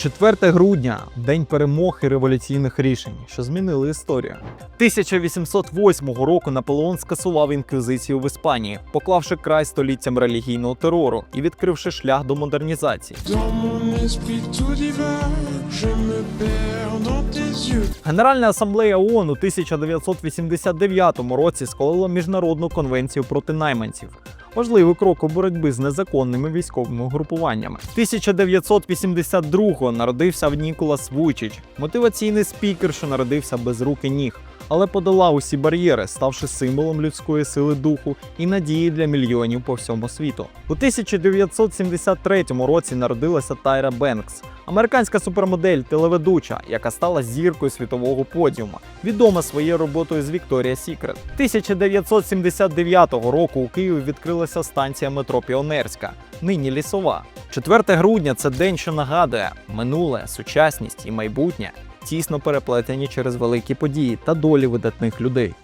4 грудня день перемог і революційних рішень, що змінили історію. 1808 року Наполеон скасував інквізицію в Іспанії, поклавши край століттям релігійного терору і відкривши шлях до модернізації. Генеральна асамблея ООН у 1989 році схвалила міжнародну конвенцію проти найманців. Важливий крок у боротьбі з незаконними військовими угрупуваннями. 1982-го народився Ніколас Вуйчич, мотиваційний спікер, що народився без рук і ніг, але подолав усі бар'єри, ставши символом людської сили духу і надії для мільйонів по всьому світу. У 1973 році народилася Тайра Бенкс, американська супермодель, телеведуча, яка стала зіркою світового подіума, відома своєю роботою з Victoria's Secret. 1979 року у Києві відкрилася станція метро Піонерська, нині лісова. 4 грудня це день, що нагадує минуле, сучасність і майбутнє тісно переплетені через великі події та долі видатних людей.